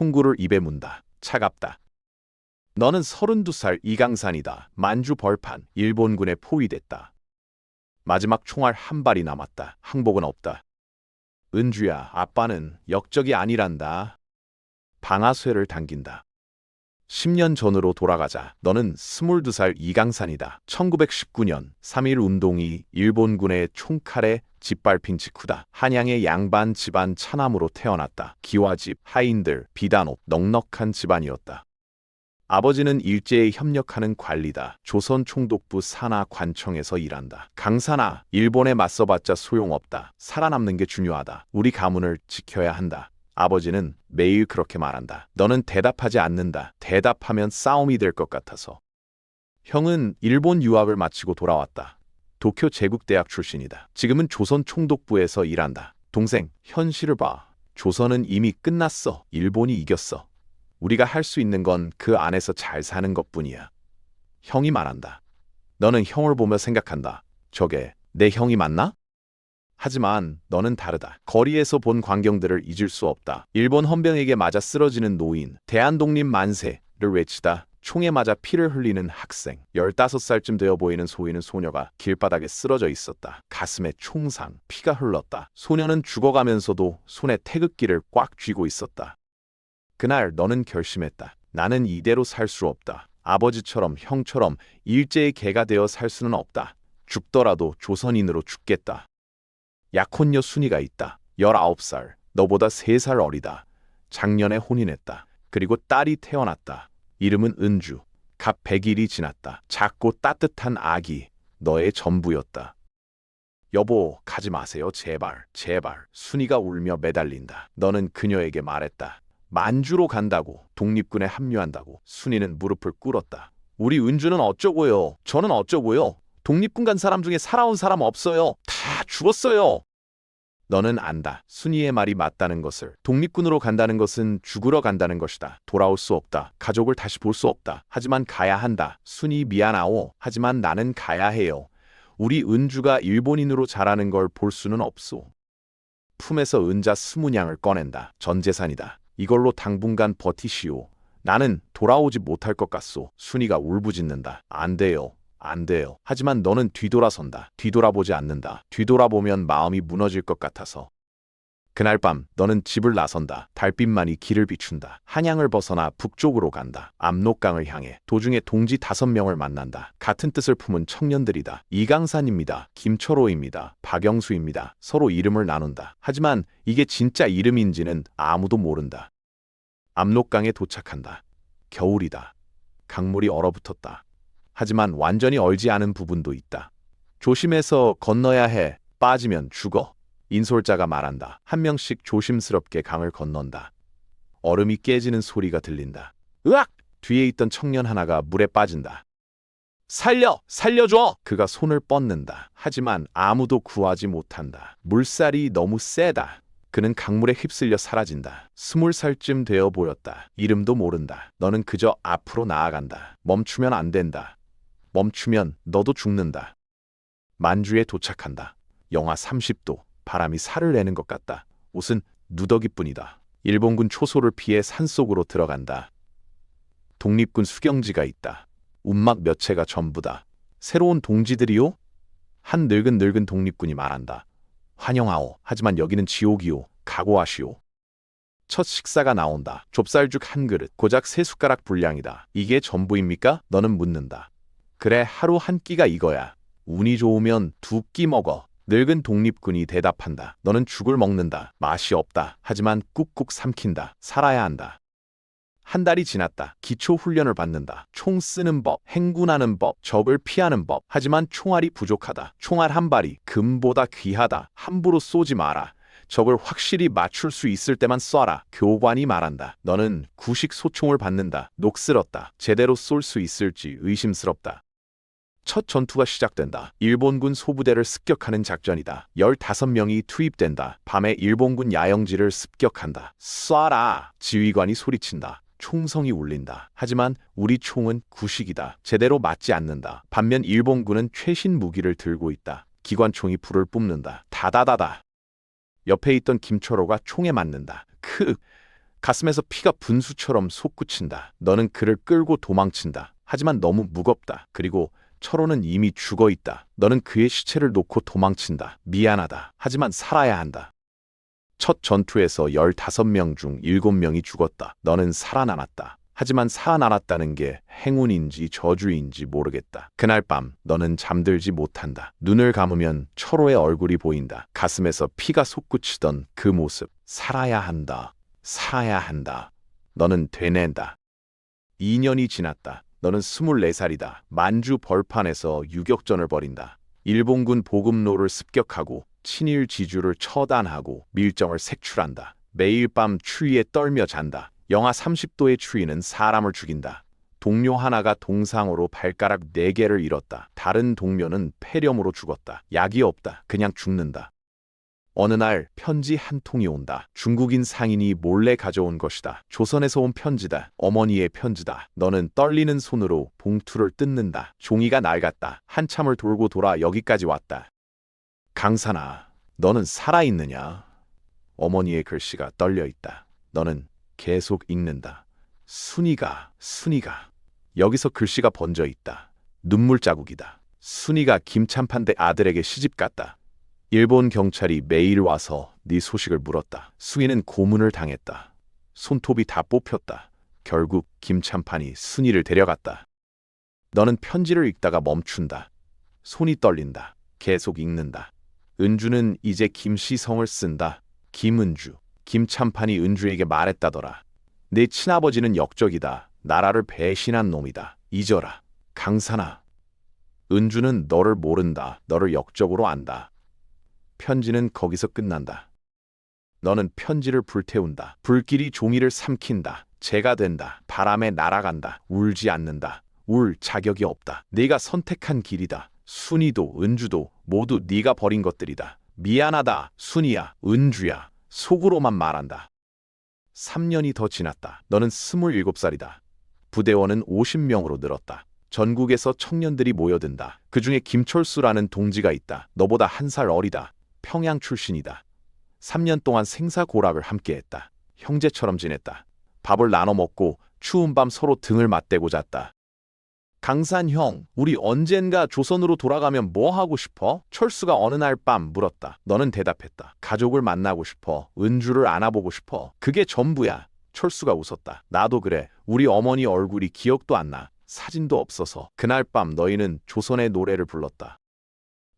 총구를 입에 문다. 차갑다. 너는 32살 이강산이다. 만주 벌판 일본군에 포위됐다. 마지막 총알 한 발이 남았다. 항복은 없다. 은주야, 아빠는 역적이 아니란다. 방아쇠를 당긴다. 10년 전으로 돌아가자. 너는 22살 이강산이다. 1919년 3.1 운동이 일본군의 총칼에 짓밟힌 직후다. 한양의 양반 집안 차남으로 태어났다. 기와집, 하인들, 비단옷, 넉넉한 집안이었다. 아버지는 일제에 협력하는 관리다. 조선 총독부 산하 관청에서 일한다. 강산아, 일본에 맞서봤자 소용없다. 살아남는 게 중요하다. 우리 가문을 지켜야 한다. 아버지는 매일 그렇게 말한다. 너는 대답하지 않는다. 대답하면 싸움이 될 것 같아서. 형은 일본 유학을 마치고 돌아왔다. 도쿄 제국대학 출신이다. 지금은 조선 총독부에서 일한다. 동생, 현실을 봐. 조선은 이미 끝났어. 일본이 이겼어. 우리가 할 수 있는 건 그 안에서 잘 사는 것 뿐이야. 형이 말한다. 너는 형을 보며 생각한다. 저게 내 형이 맞나? 하지만 너는 다르다. 거리에서 본 광경들을 잊을 수 없다. 일본 헌병에게 맞아 쓰러지는 노인, 대한독립 만세를 외치다 총에 맞아 피를 흘리는 학생, 15살쯤 되어 보이는 소이는 소녀가 길바닥에 쓰러져 있었다. 가슴에 총상, 피가 흘렀다. 소녀는 죽어가면서도 손에 태극기를 꽉 쥐고 있었다. 그날 너는 결심했다. 나는 이대로 살 수 없다. 아버지처럼 형처럼 일제의 개가 되어 살 수는 없다. 죽더라도 조선인으로 죽겠다. 약혼녀 순이가 있다. 19살, 너보다 3살 어리다. 작년에 혼인했다. 그리고 딸이 태어났다. 이름은 은주. 갑 100일이 지났다. 작고 따뜻한 아기, 너의 전부였다. 여보, 가지 마세요, 제발, 제발. 순이가 울며 매달린다. 너는 그녀에게 말했다. 만주로 간다고, 독립군에 합류한다고. 순이는 무릎을 꿇었다. 우리 은주는 어쩌고요? 저는 어쩌고요? 독립군 간 사람 중에 살아온 사람 없어요. 다 죽었어요. 너는 안다. 순이의 말이 맞다는 것을. 독립군으로 간다는 것은 죽으러 간다는 것이다. 돌아올 수 없다. 가족을 다시 볼 수 없다. 하지만 가야 한다. 순이 미안하오. 하지만 나는 가야 해요. 우리 은주가 일본인으로 자라는 걸 볼 수는 없소. 품에서 은자 스무 냥을 꺼낸다. 전 재산이다. 이걸로 당분간 버티시오. 나는 돌아오지 못할 것 같소. 순이가 울부짖는다. 안 돼요. 안 돼요. 하지만 너는 뒤돌아선다. 뒤돌아보지 않는다. 뒤돌아보면 마음이 무너질 것 같아서. 그날 밤 너는 집을 나선다. 달빛만이 길을 비춘다. 한양을 벗어나 북쪽으로 간다. 압록강을 향해 도중에 동지 다섯 명을 만난다. 같은 뜻을 품은 청년들이다. 이강산입니다. 김철호입니다. 박영수입니다. 서로 이름을 나눈다. 하지만 이게 진짜 이름인지는 아무도 모른다. 압록강에 도착한다. 겨울이다. 강물이 얼어붙었다. 하지만 완전히 얼지 않은 부분도 있다. 조심해서 건너야 해. 빠지면 죽어. 인솔자가 말한다. 한 명씩 조심스럽게 강을 건넌다. 얼음이 깨지는 소리가 들린다. 으악! 뒤에 있던 청년 하나가 물에 빠진다. 살려! 살려줘! 그가 손을 뻗는다. 하지만 아무도 구하지 못한다. 물살이 너무 세다. 그는 강물에 휩쓸려 사라진다. 스물 살쯤 되어 보였다. 이름도 모른다. 너는 그저 앞으로 나아간다. 멈추면 안 된다. 멈추면 너도 죽는다. 만주에 도착한다. 영하 30도, 바람이 살을 내는 것 같다. 옷은 누더기뿐이다. 일본군 초소를 피해 산속으로 들어간다. 독립군 수경지가 있다. 움막 몇 채가 전부다. 새로운 동지들이요? 한 늙은 늙은 독립군이 말한다. 환영하오. 하지만 여기는 지옥이오. 각오하시오. 첫 식사가 나온다. 좁쌀죽 한 그릇, 고작 세 숟가락 분량이다. 이게 전부입니까? 너는 묻는다. 그래, 하루 한 끼가 이거야. 운이 좋으면 두 끼 먹어. 늙은 독립군이 대답한다. 너는 죽을 먹는다. 맛이 없다. 하지만 꾹꾹 삼킨다. 살아야 한다. 한 달이 지났다. 기초 훈련을 받는다. 총 쓰는 법, 행군하는 법, 적을 피하는 법. 하지만 총알이 부족하다. 총알 한 발이 금보다 귀하다. 함부로 쏘지 마라. 적을 확실히 맞출 수 있을 때만 쏴라. 교관이 말한다. 너는 구식 소총을 받는다. 녹슬었다. 제대로 쏠 수 있을지 의심스럽다. 첫 전투가 시작된다. 일본군 소부대를 습격하는 작전이다. 15명이 투입된다. 밤에 일본군 야영지를 습격한다. 쏴라! 지휘관이 소리친다. 총성이 울린다. 하지만 우리 총은 구식이다. 제대로 맞지 않는다. 반면 일본군은 최신 무기를 들고 있다. 기관총이 불을 뿜는다. 다다다다. 옆에 있던 김철호가 총에 맞는다. 크! 가슴에서 피가 분수처럼 솟구친다. 너는 그를 끌고 도망친다. 하지만 너무 무겁다. 그리고 철호는 이미 죽어 있다. 너는 그의 시체를 놓고 도망친다. 미안하다. 하지만 살아야 한다. 첫 전투에서 15명 중 7명이 죽었다. 너는 살아남았다. 하지만 살아남았다는 게 행운인지 저주인지 모르겠다. 그날 밤 너는 잠들지 못한다. 눈을 감으면 철호의 얼굴이 보인다. 가슴에서 피가 솟구치던 그 모습. 살아야 한다. 살아야 한다. 너는 되낸다. 2년이 지났다. 너는 24살이다. 만주 벌판에서 유격전을 벌인다. 일본군 보급로를 습격하고 친일 지주를 처단하고 밀정을 색출한다. 매일 밤 추위에 떨며 잔다. 영하 30도의 추위는 사람을 죽인다. 동료 하나가 동상으로 발가락 4개를 잃었다. 다른 동료는 폐렴으로 죽었다. 약이 없다. 그냥 죽는다. 어느 날 편지 한 통이 온다. 중국인 상인이 몰래 가져온 것이다. 조선에서 온 편지다. 어머니의 편지다. 너는 떨리는 손으로 봉투를 뜯는다. 종이가 낡았다. 한참을 돌고 돌아 여기까지 왔다. 강산아, 너는 살아있느냐? 어머니의 글씨가 떨려 있다. 너는 계속 읽는다. 순이가, 순이가. 여기서 글씨가 번져 있다. 눈물 자국이다. 순이가 김참판대 아들에게 시집 갔다. 일본 경찰이 매일 와서 네 소식을 물었다. 순이는 고문을 당했다. 손톱이 다 뽑혔다. 결국 김참판이 순이를 데려갔다. 너는 편지를 읽다가 멈춘다. 손이 떨린다. 계속 읽는다. 은주는 이제 김시성을 쓴다. 김은주. 김참판이 은주에게 말했다더라. 내 친아버지는 역적이다. 나라를 배신한 놈이다. 잊어라. 강산아. 은주는 너를 모른다. 너를 역적으로 안다. 편지는 거기서 끝난다. 너는 편지를 불태운다. 불길이 종이를 삼킨다. 재가 된다. 바람에 날아간다. 울지 않는다. 울 자격이 없다. 네가 선택한 길이다. 순이도 은주도 모두 네가 버린 것들이다. 미안하다. 순이야. 은주야. 속으로만 말한다. 3년이 더 지났다. 너는 27살이다. 부대원은 50명으로 늘었다. 전국에서 청년들이 모여든다. 그 중에 김철수라는 동지가 있다. 너보다 한 살 어리다. 평양 출신이다. 3년 동안 생사고락을 함께했다. 형제처럼 지냈다. 밥을 나눠 먹고 추운 밤 서로 등을 맞대고 잤다. 강산 형, 우리 언젠가 조선으로 돌아가면 뭐 하고 싶어? 철수가 어느 날 밤 물었다. 너는 대답했다. 가족을 만나고 싶어. 은주를 안아보고 싶어. 그게 전부야. 철수가 웃었다. 나도 그래. 우리 어머니 얼굴이 기억도 안 나. 사진도 없어서. 그날 밤 너희는 조선의 노래를 불렀다.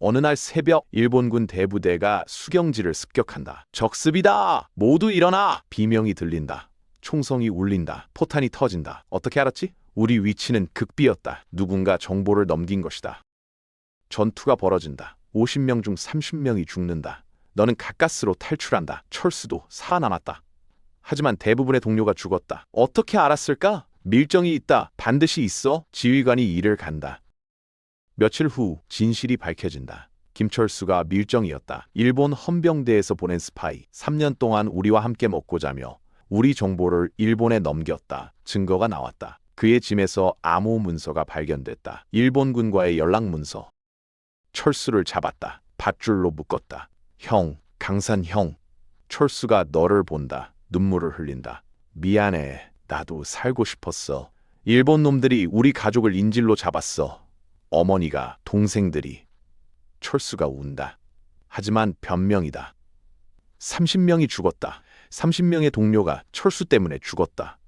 어느 날 새벽 일본군 대부대가 수경지를 습격한다. 적습이다. 모두 일어나. 비명이 들린다. 총성이 울린다. 포탄이 터진다. 어떻게 알았지? 우리 위치는 극비였다. 누군가 정보를 넘긴 것이다. 전투가 벌어진다. 50명 중 30명이 죽는다. 너는 가까스로 탈출한다. 철수도 살아남았다. 하지만 대부분의 동료가 죽었다. 어떻게 알았을까? 밀정이 있다. 반드시 있어. 지휘관이 일을 간다. 며칠 후 진실이 밝혀진다. 김철수가 밀정이었다. 일본 헌병대에서 보낸 스파이. 3년 동안 우리와 함께 먹고 자며 우리 정보를 일본에 넘겼다. 증거가 나왔다. 그의 짐에서 암호 문서가 발견됐다. 일본군과의 연락 문서. 철수를 잡았다. 밧줄로 묶었다. 형, 강산 형. 철수가 너를 본다. 눈물을 흘린다. 미안해. 나도 살고 싶었어. 일본 놈들이 우리 가족을 인질로 잡았어. 어머니가, 동생들이. 철수가 운다. 하지만 변명이다. 30명이 죽었다. 30명의 동료가 철수 때문에 죽었다.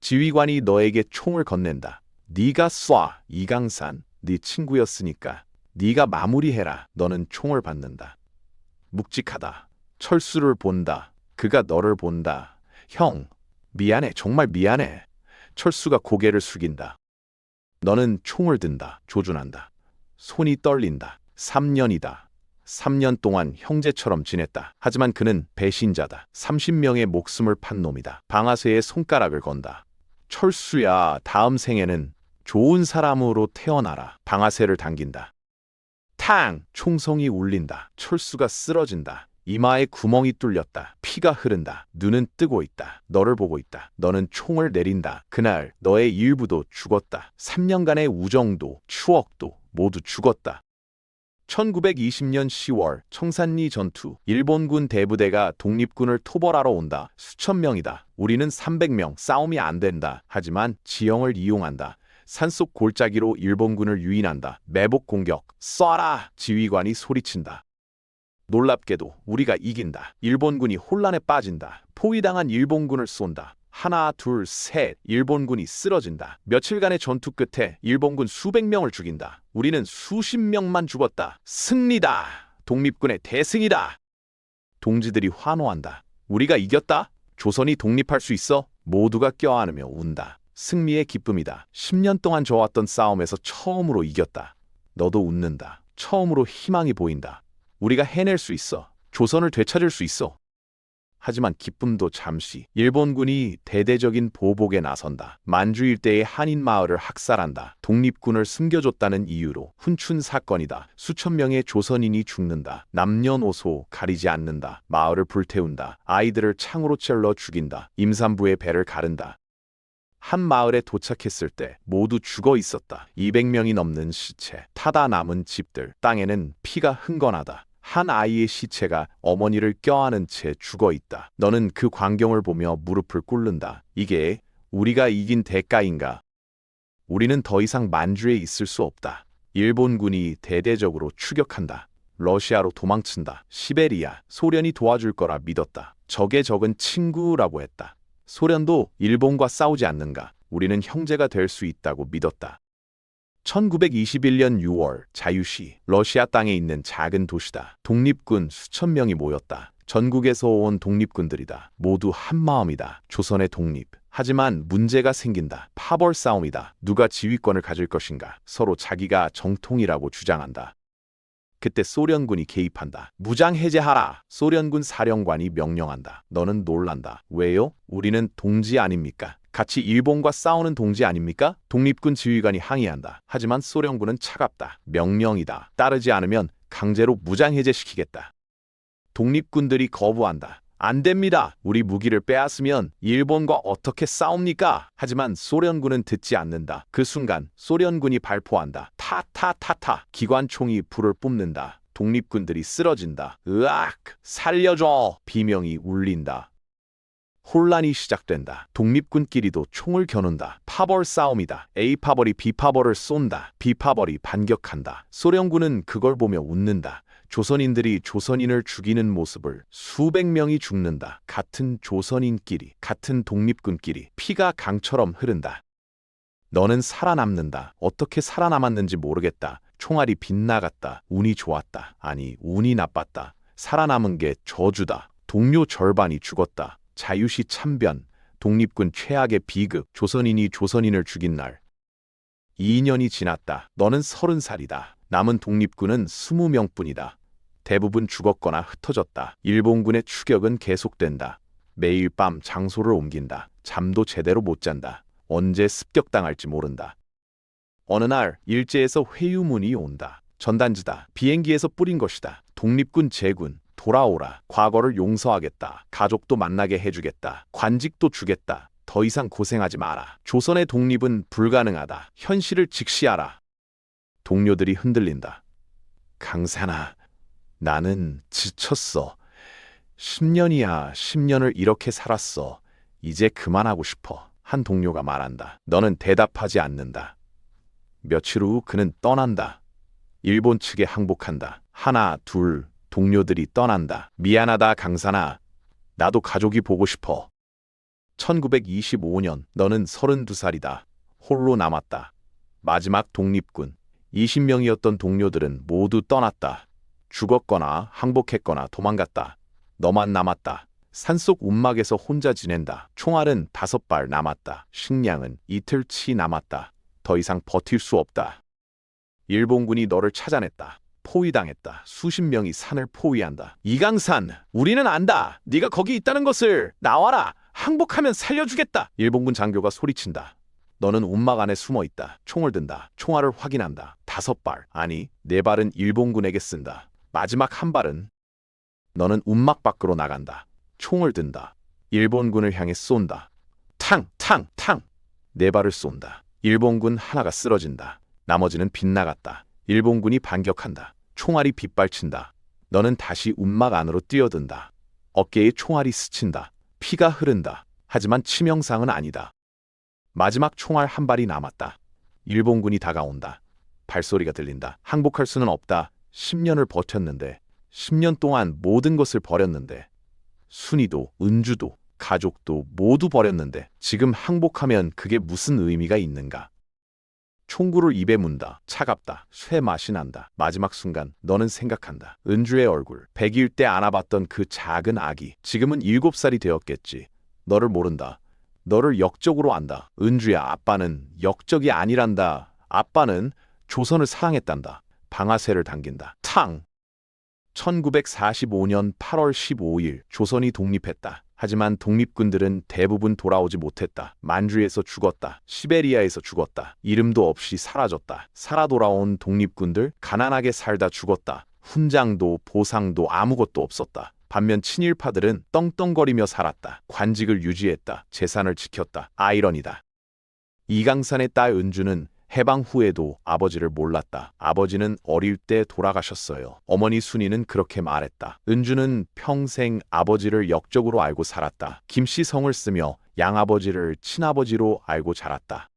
지휘관이 너에게 총을 건넨다. 네가 쏴, 이강산. 네 친구였으니까. 네가 마무리해라. 너는 총을 받는다. 묵직하다. 철수를 본다. 그가 너를 본다. 형, 미안해. 정말 미안해. 철수가 고개를 숙인다. 너는 총을 든다. 조준한다. 손이 떨린다. 3년이다. 3년 동안 형제처럼 지냈다. 하지만 그는 배신자다. 30명의 목숨을 판 놈이다. 방아쇠에 손가락을 건다. 철수야, 다음 생에는 좋은 사람으로 태어나라. 방아쇠를 당긴다. 탕! 총성이 울린다. 철수가 쓰러진다. 이마에 구멍이 뚫렸다. 피가 흐른다. 눈은 뜨고 있다. 너를 보고 있다. 너는 총을 내린다. 그날 너의 일부도 죽었다. 3년간의 우정도 추억도 모두 죽었다. 1920년 10월 청산리 전투 일본군 대부대가 독립군을 토벌하러 온다. 수천 명이다. 우리는 300명 싸움이 안 된다. 하지만 지형을 이용한다. 산속 골짜기로 일본군을 유인한다. 매복 공격. 쏴라! 지휘관이 소리친다. 놀랍게도 우리가 이긴다. 일본군이 혼란에 빠진다. 포위당한 일본군을 쏜다. 하나, 둘, 셋. 일본군이 쓰러진다. 며칠간의 전투 끝에 일본군 수백 명을 죽인다. 우리는 수십 명만 죽었다. 승리다. 독립군의 대승이다. 동지들이 환호한다. 우리가 이겼다. 조선이 독립할 수 있어. 모두가 껴안으며 운다. 승리의 기쁨이다. 10년 동안 져왔던 싸움에서 처음으로 이겼다. 너도 웃는다. 처음으로 희망이 보인다. 우리가 해낼 수 있어. 조선을 되찾을 수 있어. 하지만 기쁨도 잠시. 일본군이 대대적인 보복에 나선다. 만주 일대의 한인 마을을 학살한다. 독립군을 숨겨줬다는 이유로 훈춘 사건이다. 수천 명의 조선인이 죽는다. 남녀노소 가리지 않는다. 마을을 불태운다. 아이들을 창으로 찔러 죽인다. 임산부의 배를 가른다. 한 마을에 도착했을 때 모두 죽어 있었다. 200명이 넘는 시체, 타다 남은 집들, 땅에는 피가 흥건하다. 한 아이의 시체가 어머니를 껴안은 채 죽어 있다. 너는 그 광경을 보며 무릎을 꿇는다. 이게 우리가 이긴 대가인가? 우리는 더 이상 만주에 있을 수 없다. 일본군이 대대적으로 추격한다. 러시아로 도망친다. 시베리아, 소련이 도와줄 거라 믿었다. 적의 적은 친구라고 했다. 소련도 일본과 싸우지 않는가? 우리는 형제가 될 수 있다고 믿었다. 1921년 6월 자유시 러시아 땅에 있는 작은 도시다. 독립군 수천 명이 모였다. 전국에서 온 독립군들이다. 모두 한 마음이다. 조선의 독립. 하지만 문제가 생긴다. 파벌 싸움이다. 누가 지휘권을 가질 것인가? 서로 자기가 정통이라고 주장한다. 그때 소련군이 개입한다. 무장 해제하라. 소련군 사령관이 명령한다. 너는 놀란다. 왜요? 우리는 동지 아닙니까? 같이 일본과 싸우는 동지 아닙니까? 독립군 지휘관이 항의한다. 하지만 소련군은 차갑다. 명령이다. 따르지 않으면 강제로 무장 해제시키겠다. 독립군들이 거부한다. 안 됩니다. 우리 무기를 빼앗으면 일본과 어떻게 싸웁니까? 하지만 소련군은 듣지 않는다. 그 순간 소련군이 발포한다. 타타타타. 기관총이 불을 뿜는다. 독립군들이 쓰러진다. 으악! 살려줘! 비명이 울린다. 혼란이 시작된다. 독립군끼리도 총을 겨눈다. 파벌 싸움이다. A파벌이 B파벌을 쏜다. B파벌이 반격한다. 소련군은 그걸 보며 웃는다. 조선인들이 조선인을 죽이는 모습을 수백 명이 죽는다. 같은 조선인끼리, 같은 독립군끼리 피가 강처럼 흐른다. 너는 살아남는다. 어떻게 살아남았는지 모르겠다. 총알이 빗나갔다. 운이 좋았다. 아니, 운이 나빴다. 살아남은 게 저주다. 동료 절반이 죽었다. 자유시 참변, 독립군 최악의 비극, 조선인이 조선인을 죽인 날. 2년이 지났다. 너는 서른 살이다. 남은 독립군은 20명뿐이다. 대부분 죽었거나 흩어졌다. 일본군의 추격은 계속된다. 매일 밤 장소를 옮긴다. 잠도 제대로 못 잔다. 언제 습격당할지 모른다. 어느 날 일제에서 회유문이 온다. 전단지다. 비행기에서 뿌린 것이다. 독립군 제군. 돌아오라. 과거를 용서하겠다. 가족도 만나게 해주겠다. 관직도 주겠다. 더 이상 고생하지 마라. 조선의 독립은 불가능하다. 현실을 직시하라. 동료들이 흔들린다. 강산아, 나는 지쳤어. 10년이야, 10년을 이렇게 살았어. 이제 그만하고 싶어. 한 동료가 말한다. 너는 대답하지 않는다. 며칠 후 그는 떠난다. 일본 측에 항복한다. 하나, 둘, 동료들이 떠난다. 미안하다, 강산아. 나도 가족이 보고 싶어. 1925년 너는 32살이다. 홀로 남았다. 마지막 독립군. 20명이었던 동료들은 모두 떠났다. 죽었거나 항복했거나 도망갔다. 너만 남았다. 산속 움막에서 혼자 지낸다. 총알은 다섯 발 남았다. 식량은 이틀치 남았다. 더 이상 버틸 수 없다. 일본군이 너를 찾아냈다. 포위당했다. 수십 명이 산을 포위한다. 이강산, 우리는 안다. 네가 거기 있다는 것을 나와라. 항복하면 살려주겠다. 일본군 장교가 소리친다. 너는 움막 안에 숨어 있다. 총을 든다. 총알을 확인한다. 다섯 발, 아니 네 발은 일본군에게 쓴다. 마지막 한 발은 너는 움막 밖으로 나간다. 총을 든다. 일본군을 향해 쏜다. 탕, 탕, 탕. 네 발을 쏜다. 일본군 하나가 쓰러진다. 나머지는 빗나갔다. 일본군이 반격한다. 총알이 빗발친다. 너는 다시 움막 안으로 뛰어든다. 어깨에 총알이 스친다. 피가 흐른다. 하지만 치명상은 아니다. 마지막 총알 한 발이 남았다. 일본군이 다가온다. 발소리가 들린다. 항복할 수는 없다. 10년을 버텼는데, 10년 동안 모든 것을 버렸는데, 순이도, 은주도, 가족도 모두 버렸는데, 지금 항복하면 그게 무슨 의미가 있는가? 총구를 입에 문다. 차갑다. 쇠 맛이 난다. 마지막 순간 너는 생각한다. 은주의 얼굴. 100일 때 안아봤던 그 작은 아기. 지금은 7살이 되었겠지. 너를 모른다. 너를 역적으로 안다. 은주야, 아빠는 역적이 아니란다. 아빠는 조선을 사랑했단다. 방아쇠를 당긴다. 탕! 1945년 8월 15일 조선이 독립했다. 하지만 독립군들은 대부분 돌아오지 못했다. 만주에서 죽었다. 시베리아에서 죽었다. 이름도 없이 사라졌다. 살아 돌아온 독립군들 가난하게 살다 죽었다. 훈장도 보상도 아무것도 없었다. 반면 친일파들은 떵떵거리며 살았다. 관직을 유지했다. 재산을 지켰다. 아이러니다. 이강산의 딸 은주는 해방 후에도 아버지를 몰랐다. 아버지는 어릴 때 돌아가셨어요. 어머니 순이는 그렇게 말했다. 은주는 평생 아버지를 역적으로 알고 살았다. 김씨 성을 쓰며 양아버지를 친아버지로 알고 자랐다.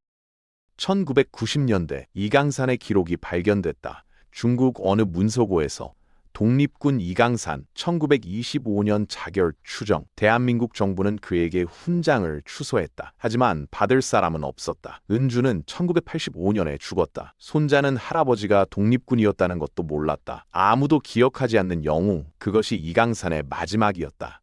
1990년대 이강산의 기록이 발견됐다. 중국 어느 문서고에서 독립군 이강산 1925년 자결 추정 대한민국 정부는 그에게 훈장을 추소했다. 하지만 받을 사람은 없었다. 은주는 1985년에 죽었다. 손자는 할아버지가 독립군이었다는 것도 몰랐다. 아무도 기억하지 않는 영웅 그것이 이강산의 마지막이었다.